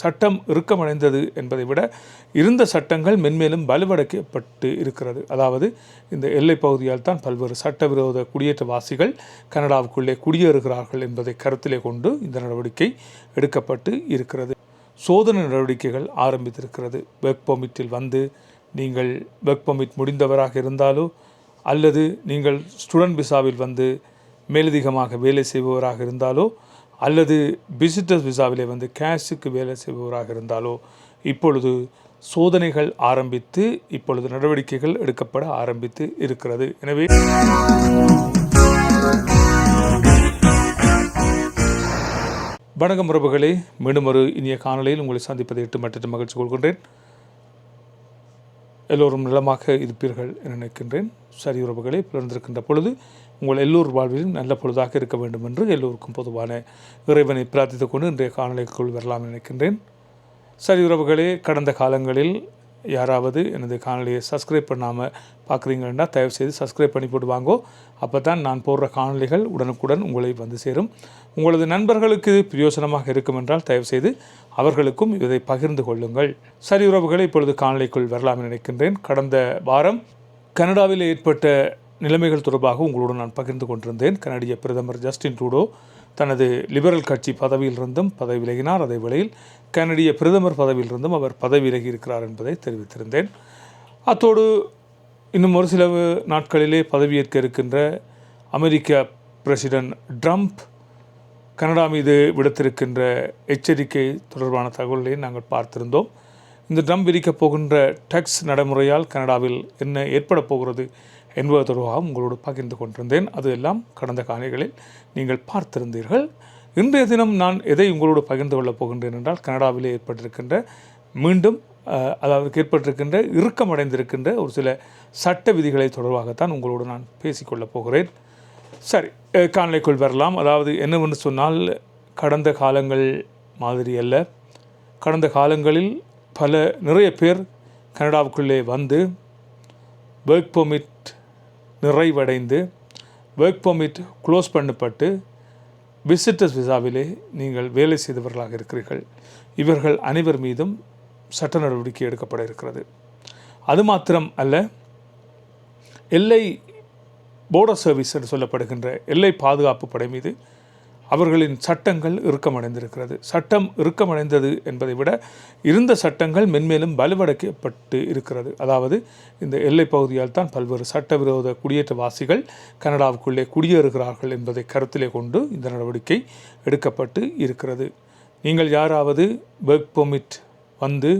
சட்டம் இறுக்கமடைந்தது என்பதை விட இருந்த சட்டங்கள் மென்மேலும் வலுவடைக்கப்பட்டு இருக்கிறது. அதாவது இந்த எல்லை பகுதியால் தான் பல்வேறு சட்டவிரோத குடியேற்றவாசிகள் கனடாவுக்குள்ளே குடியேறுகிறார்கள் என்பதை கருத்திலே கொண்டு இந்த நடவடிக்கை எடுக்கப்பட்டு இருக்கிறது. சோதனை நடவடிக்கைகள் ஆரம்பித்திருக்கிறது. ஒர்க் பெர்மிட்டில் வந்து நீங்கள் ஒர்க் பெர்மிட் முடிந்தவராக இருந்தாலோ அல்லது நீங்கள் ஸ்டூடெண்ட் விசாவில் வந்து மேலதிகமாக வேலை செய்பவராக இருந்தாலோ அல்லது விசிட்டர்ஸ் விசாவிலே வந்து கேஷுக்கு வேலை செய்பவராக இருந்தாலோ இப்பொழுது சோதனைகள் ஆரம்பித்து இப்பொழுது நடவடிக்கைகள் எடுக்கப்பட ஆரம்பித்து இருக்கிறது. எனவே வணக்கம் உறவுகளே. மீண்டும் ஒரு இனிய காணொலியில் உங்களை சந்திப்பதை எட்டு மற்ற மகிழ்ச்சி கொள்கின்றேன். எல்லோரும் நலமாக இருப்பீர்கள் என நினைக்கின்றேன். சரி உறவுகளை பிறந்திருக்கின்ற பொழுது உங்கள் எல்லோர் வாழ்விலும் நல்ல பொழுதாக இருக்க வேண்டும் என்று எல்லோருக்கும் பொதுவான இறைவனை பிரார்த்தித்துக் கொண்டு இன்றைய காணொலிக்குள் வரலாம் நினைக்கின்றேன். சரி உறவுகளே கடந்த காலங்களில் யாராவது எனது காணொலியை சப்ஸ்கிரைப் பண்ணாமல் பார்க்குறீங்கன்னா தயவுசெய்து சப்ஸ்கிரைப் பண்ணி போட்டு வாங்கோ. அப்போ தான் நான் போடுற காணொலிகள் உடனுக்குடன் உங்களை வந்து சேரும். உங்களது நண்பர்களுக்கு பிரயோசனமாக இருக்கும் என்றால் தயவுசெய்து அவர்களுக்கும் இதை பகிர்ந்து கொள்ளுங்கள். சரி உறவுகளை இப்பொழுது காணொலிக்குள் வரலாம் என நினைக்கின்றேன். கடந்த வாரம் கனடாவில் ஏற்பட்ட நிலைமைகள் தொடர்பாக உங்களுடன் நான் பகிர்ந்து கொண்டிருந்தேன். கனடிய பிரதமர் ஜஸ்டின் ட்ரூடோ தனது லிபரல் கட்சி பதவியிலிருந்தும் பதவி விலகினார். அதே வேளையில் கனடிய பிரதமர் பதவியிலிருந்தும் அவர் பதவி விலகி இருக்கிறார் என்பதை தெரிவித்திருந்தேன். அத்தோடு இன்னும் ஒரு சில நாட்களிலே பதவியேற்க இருக்கின்ற அமெரிக்க பிரசிடென்ட் ட்ரம்ப் கனடா மீது விடுத்திருக்கின்ற எச்சரிக்கை தொடர்பான தகவல்களை நாங்கள் பார்த்திருந்தோம். இந்த ட்ரம்ப் விதிக்கப் போகின்ற டக்ஸ் நடைமுறையால் கனடாவில் என்ன ஏற்பட போகிறது என்பது தொடர்பாக உங்களோடு பகிர்ந்து கொண்டிருந்தேன். அது எல்லாம் கடந்த காலைகளில் நீங்கள் பார்த்திருந்தீர்கள். இன்றைய தினம் நான் எதை உங்களோடு பகிர்ந்து கொள்ளப் போகின்றேன் என்றால் கனடாவிலே ஏற்பட்டிருக்கின்ற மீண்டும் அதாவது ஏற்பட்டிருக்கின்ற இறுக்கமடைந்திருக்கின்ற ஒரு சில சட்ட விதிகளை தொடர்பாகத்தான் உங்களோடு நான் பேசிக்கொள்ளப் போகிறேன். சரி அஹ், வரலாம். அதாவது என்னவென்று சொன்னால் கடந்த காலங்கள் மாதிரி அல்ல. கடந்த காலங்களில் பல நிறைய பேர் கனடாவுக்குள்ளே வந்து ஒர்க் பெர்மிட் நிறைவடைந்து ஒர்க் பர்மிட் க்ளோஸ் பண்ணப்பட்டு விசிட்டர்ஸ் விசாவிலே நீங்கள் வேலை செய்தவர்களாக இருக்கிறீர்கள். இவர்கள் அனைவர் மீதும் சட்ட நடவடிக்கை எடுக்கப்பட இருக்கிறது. அது மாத்திரம் அல்ல எல்லை போர்டர் சர்வீஸ் என்று சொல்லப்படுகின்ற எல்லை பாதுகாப்பு படை மீது அவர்களின் சட்டங்கள் இறுக்கமடைந்திருக்கிறது. சட்டம் இறுக்கமடைந்தது என்பதை விட இருந்த சட்டங்கள் மென்மேலும் வலுவடைக்கப்பட்டு இருக்கிறது. அதாவது இந்த எல்லை பகுதியால் தான் பல்வேறு சட்டவிரோத குடியேற்றவாசிகள் கனடாவுக்குள்ளே குடியேறுகிறார்கள் என்பதை கருத்திலே கொண்டு இந்த நடவடிக்கை எடுக்கப்பட்டு இருக்கிறது. நீங்கள் யாராவது ஒர்க் பெர்மிட் வந்து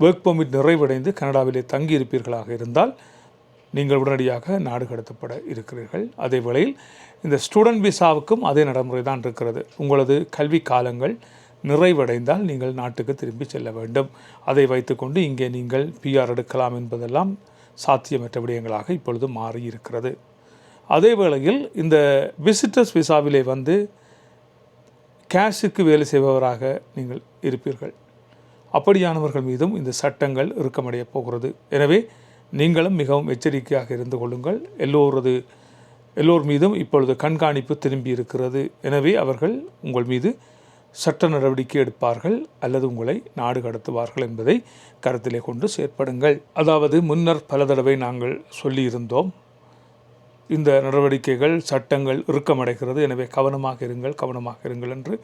ஒர்க் பெர்மிட் நிறைவடைந்து கனடாவிலே தங்கியிருப்பீர்களாக இருந்தால் நீங்கள் உடனடியாக நாடு கடத்தப்பட இருக்கிறீர்கள். அதே வேளையில் இந்த ஸ்டூடெண்ட் விசாவுக்கும் அதே நடைமுறை தான் இருக்கிறது. உங்களது கல்வி காலங்கள் நிறைவடைந்தால் நீங்கள் நாட்டுக்கு திரும்பி செல்ல வேண்டும். அதை வைத்துக்கொண்டு இங்கே நீங்கள் பிஆர் எடுக்கலாம் என்பதெல்லாம் சாத்தியமற்ற விடயங்களாக இப்பொழுது மாறி இருக்கிறது அதே வேளையில் இந்த விசிட்டர்ஸ் விசாவிலே வந்து கேஷுக்கு வேலை செய்பவராக நீங்கள் இருப்பீர்கள். அப்படியானவர்கள் மீதும் இந்த சட்டங்கள் இறுக்கமடைய போகிறது. எனவே நீங்களும் மிகவும் எச்சரிக்கையாக இருந்து கொள்ளுங்கள். எல்லோரது எல்லோர் மீதும் இப்பொழுது கண்காணிப்பு திரும்பி இருக்கிறது. எனவே அவர்கள் உங்கள் மீது சட்ட நடவடிக்கை எடுப்பார்கள் அல்லது உங்களை நாடு கடத்துவார்கள் என்பதை கருத்திலே கொண்டு செயற்படுங்கள். அதாவது முன்னர் பல தடவை நாங்கள் சொல்லியிருந்தோம் இந்த நடவடிக்கைகள் சட்டங்கள் இறுக்கமடைகிறது. எனவே கவனமாக இருங்கள் கவனமாக இருங்கள் என்று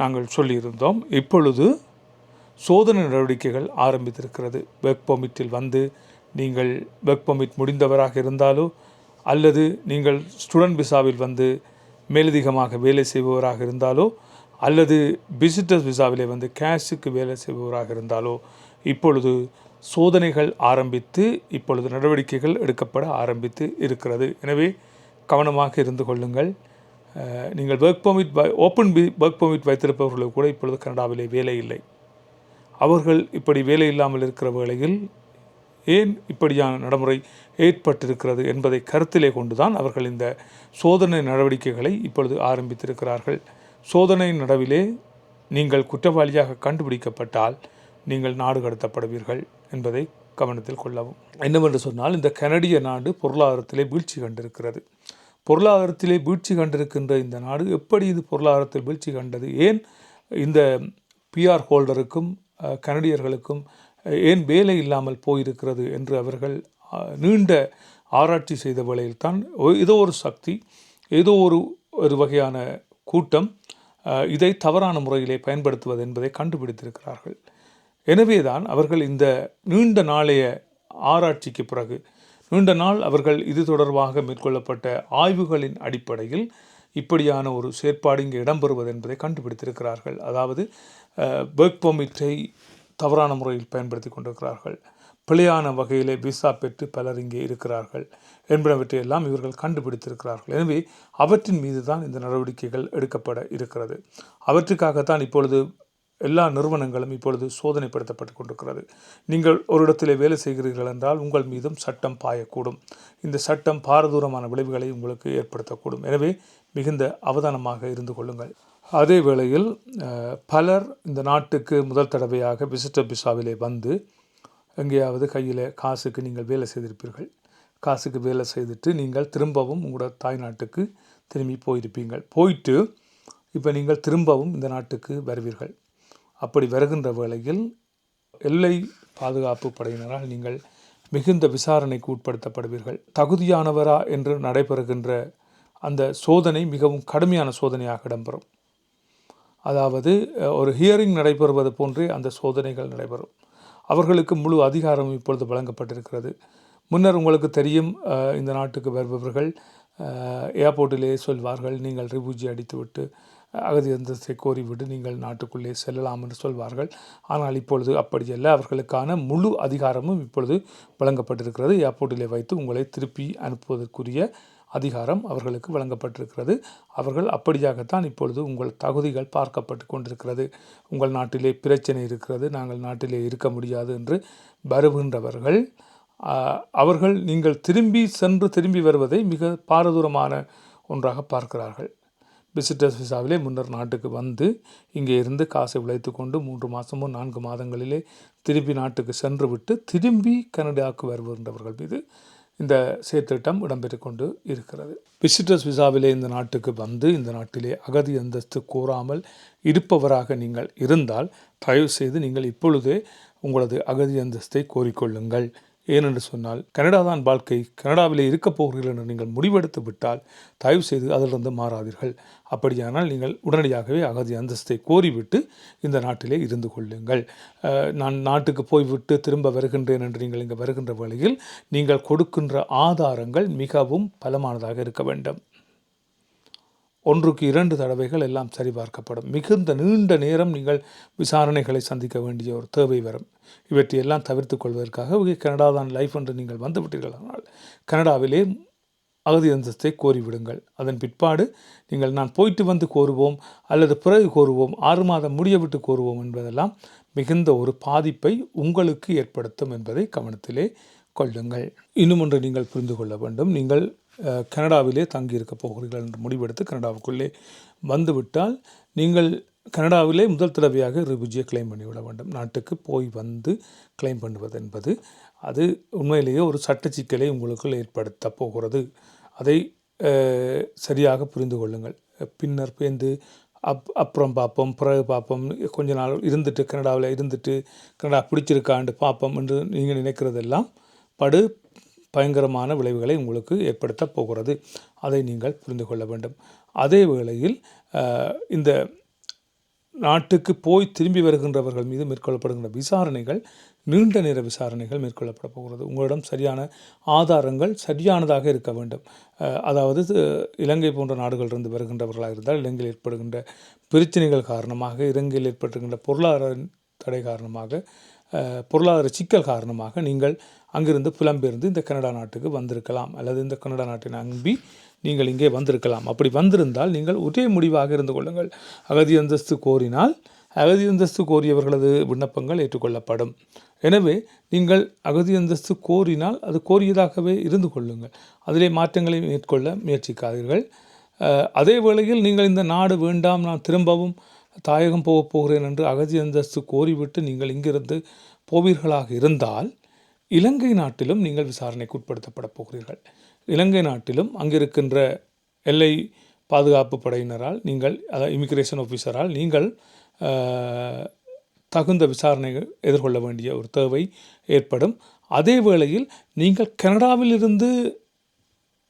நாங்கள் சொல்லியிருந்தோம். இப்பொழுது சோதனை நடவடிக்கைகள் ஆரம்பித்திருக்கிறது. ஒர்க் வந்து நீங்கள் ஒர்க் பர்மிட் முடிந்தவராக இருந்தாலோ அல்லது நீங்கள் ஸ்டூடெண்ட் விசாவில் வந்து மேலதிகமாக வேலை செய்பவராக இருந்தாலோ அல்லது விசிட்டர்ஸ் விசாவிலே வந்து கேஷுக்கு வேலை செய்பவராக இருந்தாலோ இப்பொழுது சோதனைகள் ஆரம்பித்து இப்பொழுது நடவடிக்கைகள் எடுக்கப்பட ஆரம்பித்து இருக்கிறது. எனவே கவனமாக இருந்து கொள்ளுங்கள். நீங்கள் work permit open work permit வைத்திருப்பவர்களுக்கு கூட இப்பொழுது கனடாவிலே வேலை இல்லை. அவர்கள் இப்படி வேலை இல்லாமல் இருக்கிற வேளையில் ஏன் இப்படியான நடைமுறை ஏற்பட்டிருக்கிறது என்பதை கருத்திலே கொண்டுதான் அவர்கள் இந்த சோதனை நடவடிக்கைகளை இப்பொழுது ஆரம்பித்திருக்கிறார்கள். சோதனை நடவிலே நீங்கள் குற்றவாளியாக கண்டுபிடிக்கப்பட்டால் நீங்கள் நாடு கடத்தப்படுவீர்கள் என்பதை கவனத்தில் கொள்ளவும். என்னவென்று சொன்னால் இந்த கனடிய நாடு பொருளாதாரத்திலே வீழ்ச்சி கண்டிருக்கிறது. பொருளாதாரத்திலே வீழ்ச்சி கண்டிருக்கின்ற இந்த நாடு எப்படி இது பொருளாதாரத்தில் வீழ்ச்சி கண்டது? ஏன் இந்த பிஆர் ஹோல்டருக்கும் கனடியர்களுக்கும் ஏன் வேலை இல்லாமல் போயிருக்கிறது என்று அவர்கள் நீண்ட ஆராய்ச்சி செய்த வேளையில்தான் ஏதோ ஒரு சக்தி ஏதோ ஒரு ஒரு வகையான கூட்டம் இதை தவறான முறையிலே பயன்படுத்துவது என்பதை கண்டுபிடித்திருக்கிறார்கள். எனவே தான் அவர்கள் இந்த நீண்ட நாளைய ஆராய்ச்சிக்கு பிறகு நீண்ட நாள் அவர்கள் இது தொடர்பாக மேற்கொள்ளப்பட்ட ஆய்வுகளின் அடிப்படையில் இப்படியான ஒரு செயற்பாடு இங்கே இடம்பெறுவது என்பதை கண்டுபிடித்திருக்கிறார்கள். அதாவது ஒர்க் பெர்மிட்டை தவறான முறையில் பயன்படுத்தி கொண்டிருக்கிறார்கள். பிழையான வகையிலே விசா பெற்று பலர் இங்கே இருக்கிறார்கள் என்பனவற்றை எல்லாம் இவர்கள் கண்டுபிடித்திருக்கிறார்கள். எனவே அவற்றின் மீது தான் இந்த நடவடிக்கைகள் எடுக்கப்பட இருக்கிறது. அவற்றுக்காகத்தான் இப்பொழுது எல்லா நிறுவனங்களும் இப்பொழுது சோதனைப்படுத்தப்பட்டு கொண்டிருக்கிறது. நீங்கள் ஒரு இடத்தில் வேலை செய்கிறீர்கள் என்றால் உங்கள் மீதும் சட்டம் பாயக்கூடும். இந்த சட்டம் பாரதூரமான விளைவுகளை உங்களுக்கு ஏற்படுத்தக்கூடும். எனவே மிகுந்த அவதானமாக இருந்து கொள்ளுங்கள். அதே வேளையில் பலர் இந்த நாட்டுக்கு முதல் தடவையாக விசிட்டர் பிசாவிலே வந்து எங்கேயாவது கையில் காசுக்கு நீங்கள் வேலை செய்திருப்பீர்கள். காசுக்கு வேலை செய்துட்டு நீங்கள் திரும்பவும் உங்களோட தாய் நாட்டுக்கு திரும்பி போயிருப்பீங்கள். போயிட்டு இப்போ நீங்கள் திரும்பவும் இந்த நாட்டுக்கு வருவீர்கள். அப்படி வருகின்ற வேளையில் எல்லை பாதுகாப்பு படையினரால் நீங்கள் மிகுந்த விசாரணைக்கு உட்படுத்தப்படுவீர்கள். தகுதியானவரா என்று நடைபெறுகின்ற அந்த சோதனை மிகவும் கடுமையான சோதனையாக இடம்பெறும். அதாவது ஒரு ஹியரிங் நடைபெறுவது போன்றே அந்த சோதனைகள் நடைபெறும். அவர்களுக்கு முழு அதிகாரம் இப்பொழுது வழங்கப்பட்டிருக்கிறது. முன்னர் உங்களுக்கு தெரியும் இந்த நாட்டுக்கு வருபவர்கள் ஏர்போர்ட்டிலேயே சொல்வார்கள் நீங்கள் ரிபூஜி அடித்துவிட்டு அகதி அந்தஸ்தை கோரிவிட்டு நீங்கள் நாட்டுக்குள்ளே செல்லலாம் என்று சொல்வார்கள். ஆனால் இப்பொழுது அப்படியல்ல அவர்களுக்கான முழு அதிகாரமும் இப்பொழுது வழங்கப்பட்டிருக்கிறது. ஏர்போர்ட்டிலே வைத்து உங்களை திருப்பி அனுப்புவதற்குரிய அதிகாரம் அவர்களுக்கு வழங்கப்பட்டிருக்கிறது. அவர்கள் அப்படியாகத்தான் இப்பொழுது உங்கள் தகுதிகள் பார்க்கப்பட்டு கொண்டிருக்கிறது. உங்கள் நாட்டிலே பிரச்சனை இருக்கிறது. நாங்கள் நாட்டிலே இருக்க முடியாது என்று வருகின்றவர்கள் அவர்கள் நீங்கள் திரும்பி சென்று திரும்பி வருவதை மிக பாரதூரமான ஒன்றாக பார்க்கிறார்கள். விசிட்டர்ஸ் விசாவிலே முன்னர் நாட்டுக்கு வந்து இங்கே இருந்து காசை உழைத்து கொண்டு மூன்று மாதமோ நான்கு மாதங்களிலே திரும்பி நாட்டுக்கு சென்று விட்டு திரும்பி கனடாவுக்கு வருகின்றவர்கள் மீது இந்த செயற்திட்டம் இடம்பெற்று கொண்டு இருக்கிறது. விசிட்டர்ஸ் விசாவிலே இந்த நாட்டுக்கு வந்து இந்த நாட்டிலே அகதி அந்தஸ்து கூறாமல் இருப்பவராக நீங்கள் இருந்தால் தயவு செய்து நீங்கள் இப்பொழுதே உங்களது அகதி அந்தஸ்தை கோரிக்கொள்ளுங்கள். ஏனென்று சொன்னால் கனடா தான் வாழ்க்கை கனடாவிலே இருக்கப் போகிறீர்கள் என்று நீங்கள் முடிவெடுத்து விட்டால் தயவு செய்து அதிலிருந்து மாறாதீர்கள். அப்படியானால் நீங்கள் உடனடியாகவே அகதி அந்தஸ்தை கோரிவிட்டு இந்த நாட்டிலே இருந்து கொள்ளுங்கள். நான் நாட்டுக்கு போய்விட்டு திரும்ப வருகின்றேன் என்று நீங்கள் இங்கே வருகின்ற வேளையில் நீங்கள் கொடுக்கின்ற ஆதாரங்கள் மிகவும் பலமானதாக இருக்க வேண்டும். ஒன்றுக்கு இரண்டு தடவைகள் எல்லாம் சரிபார்க்கப்படும். மிகுந்த நீண்ட நேரம் நீங்கள் விசாரணைகளை சந்திக்க வேண்டிய ஒரு தேவை வரும். இவற்றையெல்லாம் தவிர்த்து கொள்வதற்காக கனடா தான் லைஃப் என்று நீங்கள் வந்துவிட்டீர்கள் ஆனால் கனடாவிலே அகதி அந்தஸ்தை கோரிவிடுங்கள். அதன் பிற்பாடு நீங்கள் நான் போயிட்டு வந்து கோருவோம் அல்லது பிறகு கோருவோம் ஆறு மாதம் முடியவிட்டு கோருவோம் என்பதெல்லாம் மிகுந்த ஒரு பாதிப்பை உங்களுக்கு ஏற்படுத்தும் என்பதை கவனத்திலே கொள்ளுங்கள். இன்னும் ஒன்று நீங்கள் புரிந்து கொள்ள வேண்டும். நீங்கள் கனடாவிலே தங்கியிருக்க போகிறீர்கள் என்று முடிவெடுத்து கனடாவுக்குள்ளே வந்துவிட்டால் நீங்கள் கனடாவிலே முதல் தடவையாக ரிபுஜியை கிளைம் பண்ணிவிட வேண்டும். நாட்டுக்கு போய் வந்து கிளைம் பண்ணுவது என்பது அது உண்மையிலேயே ஒரு சட்ட சிக்கலை உங்களுக்குள் ஏற்படுத்த போகிறது. அதை சரியாக புரிந்து கொள்ளுங்கள். பின்னர் பேந்து அப் அப்புறம் பார்ப்போம் பிறகு பார்ப்போம். கொஞ்ச நாள் இருந்துட்டு கனடாவில் இருந்துட்டு கனடா பிடிச்சிருக்காண்டு பார்ப்போம் என்று நீங்கள் நினைக்கிறதெல்லாம் படு பயங்கரமான விளைவுகளை உங்களுக்கு ஏற்படுத்தப் போகிறது. அதை நீங்கள் புரிந்து கொள்ள வேண்டும். அதே வேளையில் இந்த நாட்டுக்கு போய் திரும்பி வருகின்றவர்கள் மீது மேற்கொள்ளப்படுகின்ற விசாரணைகள் நீண்ட நேர விசாரணைகள் மேற்கொள்ளப்பட போகிறது. உங்களிடம் சரியான ஆதாரங்கள் சரியானதாக இருக்க வேண்டும். அதாவது இலங்கை போன்ற நாடுகளிலிருந்து வருகின்றவர்களாக இருந்தால் இலங்கையில் ஏற்படுகின்ற பிரச்சனைகள் காரணமாக இலங்கையில் ஏற்பட்டுகின்ற பொருளாதார தடை காரணமாக பொருளாதார சிக்கல் காரணமாக நீங்கள் அங்கிருந்து புலம்பெயர்ந்து இந்த கனடா நாட்டுக்கு வந்திருக்கலாம். அல்லது இந்த கனடா நாட்டை நம்பி நீங்கள் இங்கே வந்திருக்கலாம். அப்படி வந்திருந்தால் நீங்கள் ஒரே முடிவாக இருந்து கொள்ளுங்கள். அகதி அந்தஸ்து கோரினால் அகதி அந்தஸ்து கோரியவர்களது விண்ணப்பங்கள் ஏற்றுக்கொள்ளப்படும். எனவே நீங்கள் அகதி அந்தஸ்து கோரினால் அது கோரியதாகவே இருந்து கொள்ளுங்கள். அதிலே மாற்றங்களை மேற்கொள்ள முயற்சிக்காதீர்கள். அதே வேளையில் நீங்கள் இந்த நாடு வேண்டாம் நான் திரும்பவும் தாயகம் போகப் போகிறேன் என்று அகதி அந்தஸ்து கோரிவிட்டு நீங்கள் இங்கிருந்து போவீர்களாக இருந்தால் இலங்கை நாட்டிலும் நீங்கள் விசாரணைக்கு உட்படுத்தப்பட போகிறீர்கள். இலங்கை நாட்டிலும் அங்கிருக்கின்ற எல்லை பாதுகாப்பு படையினரால் நீங்கள் அதாவது இமிக்ரேஷன் ஆஃபீஸரால் நீங்கள் தகுந்த விசாரணைகள் எதிர்கொள்ள வேண்டிய ஒரு தேவை ஏற்படும். அதே வேளையில் நீங்கள் கனடாவிலிருந்து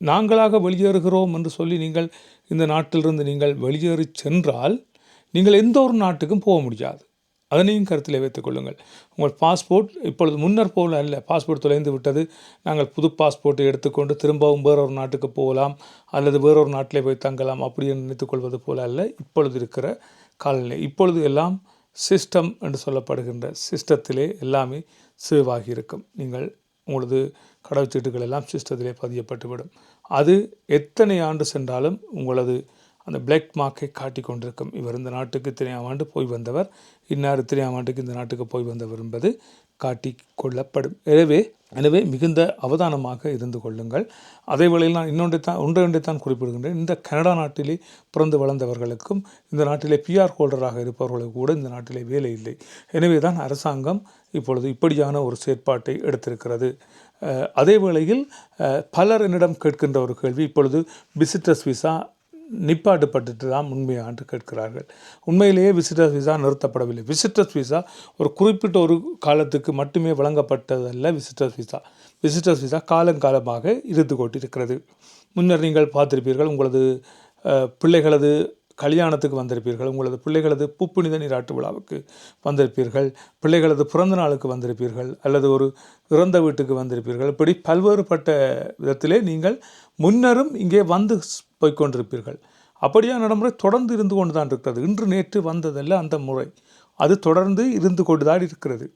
நாங்களாக வெளியேறுகிறோம் என்று சொல்லி நீங்கள் இந்த நாட்டிலிருந்து நீங்கள் வெளியேறி சென்றால் நீங்கள் எந்த ஒரு நாட்டுக்கும் போக முடியாது. அதனையும் கருத்தில் வைத்துக் கொள்ளுங்கள். உங்கள் பாஸ்போர்ட் இப்பொழுது முன்னர் போல அல்ல பாஸ்போர்ட் தொலைந்து விட்டது. நாங்கள் புது பாஸ்போர்ட்டை எடுத்துக்கொண்டு திரும்பவும் வேறொரு நாட்டுக்கு போகலாம் அல்லது வேறொரு நாட்டிலே போய் தங்கலாம் அப்படி நினைத்துக்கொள்வது நினைத்துக் கொள்வது போல அல்ல இப்பொழுது இருக்கிற காலநிலை. இப்பொழுது எல்லாம் சிஸ்டம் என்று சொல்லப்படுகின்ற சிஸ்டத்திலே எல்லாமே சேவாகி இருக்கும். நீங்கள் உங்களது கடவுச்சீட்டுகள் எல்லாம் சிஸ்டத்திலே பதியப்பட்டுவிடும். அது எத்தனை ஆண்டு சென்றாலும் உங்களது அந்த பிளாக் மார்க்கை காட்டி கொண்டிருக்கும். இவர் இந்த நாட்டுக்கு இத்தனையாம் ஆண்டு போய் வந்தவர். இன்னார் இத்தனையாம் ஆண்டுக்கு இந்த நாட்டுக்கு போய் வந்தவர் என்பது காட்டி கொள்ளப்படும். எனவே எனவே மிகுந்த அவதானமாக இருந்து கொள்ளுங்கள். அதே வேளையில் நான் இன்னொன்றை தான் ஒன்றை தான் குறிப்பிடுகின்றேன். இந்த கனடா நாட்டிலே பிறந்து வளர்ந்தவர்களுக்கும் இந்த நாட்டிலே பிஆர் ஹோல்டராக இருப்பவர்களுக்கு கூட இந்த நாட்டிலே வேலை இல்லை. எனவே தான் அரசாங்கம் இப்பொழுது இப்படியான ஒரு செயற்பாட்டை எடுத்திருக்கிறது. அதே வேளையில் பலர் என்னிடம் கேட்கின்ற ஒரு கேள்வி இப்பொழுது விசிட்டர்ஸ் விசா நிப்பாட்டப்பட்டுட்டு தான் உண்மையா என்று கேட்கிறார்கள். உண்மையிலேயே விசிட்டர்ஸ் விசா நிறுத்தப்படவில்லை. விசிட்டர்ஸ் விசா ஒரு குறிப்பிட்ட ஒரு காலத்துக்கு மட்டுமே வழங்கப்பட்டதல்ல விசிட்டர்ஸ் விசா விசிட்டர்ஸ் விசா காலங்காலமாக இருந்து கொண்டிருக்கிறது. முன்னர் நீங்கள் பார்த்திருப்பீர்கள் உங்களது பிள்ளைகளது கல்யாணத்துக்கு வந்திருப்பீர்கள் உங்களது பிள்ளைகளது புப்புனித நீராட்டு விழாவுக்கு வந்திருப்பீர்கள் பிள்ளைகளது பிறந்த நாளுக்கு வந்திருப்பீர்கள் அல்லது ஒரு இறந்த வீட்டுக்கு வந்திருப்பீர்கள். இப்படி பல்வேறுபட்ட விதத்திலே நீங்கள் முன்னரும் இங்கே வந்து போய்கொண்டிருப்பீர்கள் போய்க்கொண்டிருப்பீர்கள். அப்படியான நடைமுறை தொடர்ந்து இருந்து கொண்டு தான் இருக்கிறது. இன்று நேற்று வந்ததல்ல அந்த முறை. அது தொடர்ந்து இருந்து கொண்டு தான் இருக்கிறது.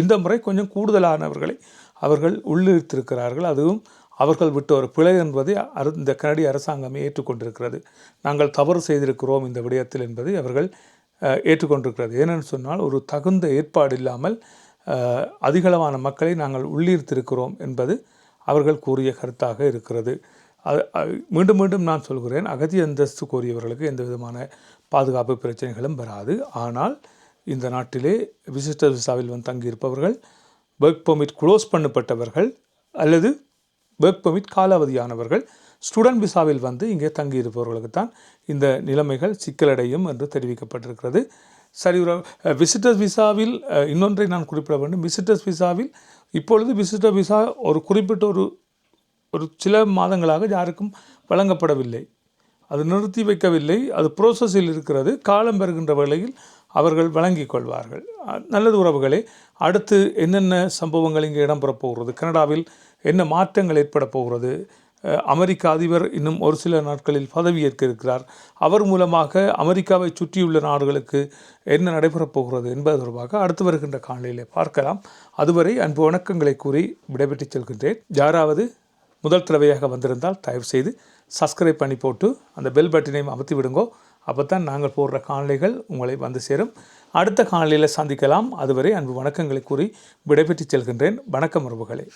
இந்த முறை கொஞ்சம் கூடுதலானவர்களை அவர்கள் உள்ளிழுத்திருக்கிறார்கள். அதுவும் அவர்கள் விட்ட ஒரு பிழை என்பதை அரு இந்த கனடிய அரசாங்கமே ஏற்றுக்கொண்டிருக்கிறது. நாங்கள் தவறு செய்திருக்கிறோம் இந்த விடயத்தில் என்பதை அவர்கள் ஏற்றுக்கொண்டிருக்கிறது. ஏனென்று சொன்னால் ஒரு தகுந்த ஏற்பாடு இல்லாமல் அதிகளவான மக்களை நாங்கள் உள்ளீர்த்திருக்கிறோம் என்பது அவர்கள் கூறிய கருத்தாக இருக்கிறது. மீண்டும் மீண்டும் நான் சொல்கிறேன் அகதி அந்தஸ்து கோரியவர்களுக்கு எந்த விதமான பாதுகாப்பு பிரச்சனைகளும் வராது. ஆனால் இந்த நாட்டிலே விசிட்டர் விசாவில் வந்து தங்கியிருப்பவர்கள் ஒர்க் பெர்மிட் க்ளோஸ் பண்ணப்பட்டவர்கள் அல்லது ஒர்க் பெர்மிட் காலாவதியானவர்கள் ஸ்டூடெண்ட் விசாவில் வந்து இங்கே தங்கியிருப்பவர்களுக்கு தான் இந்த நிலைமைகள் சிக்கலடையும் என்று தெரிவிக்கப்பட்டிருக்கிறது. சரி ஒரு விசிட்டர்ஸ் விசாவில் இன்னொன்றை நான் குறிப்பிட வேண்டும். விசிட்டர்ஸ் விசாவில் இப்பொழுது விசிட்டர் விசா ஒரு குறிப்பிட்ட ஒரு ஒரு சில மாதங்களாக யாருக்கும் வழங்கப்படவில்லை. அது நிறுத்தி வைக்கவில்லை. அது ப்ரோசஸில் இருக்கிறது. காலம் பெறுகின்ற வேளையில் அவர்கள் வழங்கிக் கொள்வார்கள். நல்லது உறவுகளே அடுத்து என்னென்ன சம்பவங்கள் இங்கே இடம்பெறப் போகிறது? கனடாவில் என்ன மாற்றங்கள் ஏற்பட போகிறது? அமெரிக்க அதிபர் இன்னும் ஒரு சில நாட்களில் பதவியேற்க இருக்கிறார். அவர் மூலமாக அமெரிக்காவை சுற்றியுள்ள நாடுகளுக்கு என்ன நடைபெறப் போகிறது என்பது தொடர்பாக அடுத்து வருகின்ற காணொலியிலே பார்க்கலாம். அதுவரை அன்பு வணக்கங்களை கூறி விடைபெற்றுச் செல்கின்றேன். யாராவது முதல் தடவையாக வந்திருந்தால் தயவு செய்து சப்ஸ்கிரைப் பண்ணி போட்டு அந்த பெல் பட்டனையும் அமர்த்தி விடுங்கோ அப்போ தான் நாங்கள் போடுற காணொலிகள் உங்களை வந்து சேரும். அடுத்த காணொலியில் சந்திக்கலாம். அதுவரை அன்பு வணக்கங்களை கூறி விடைபெற்று செல்கின்றேன். வணக்கம் உறவுகளே.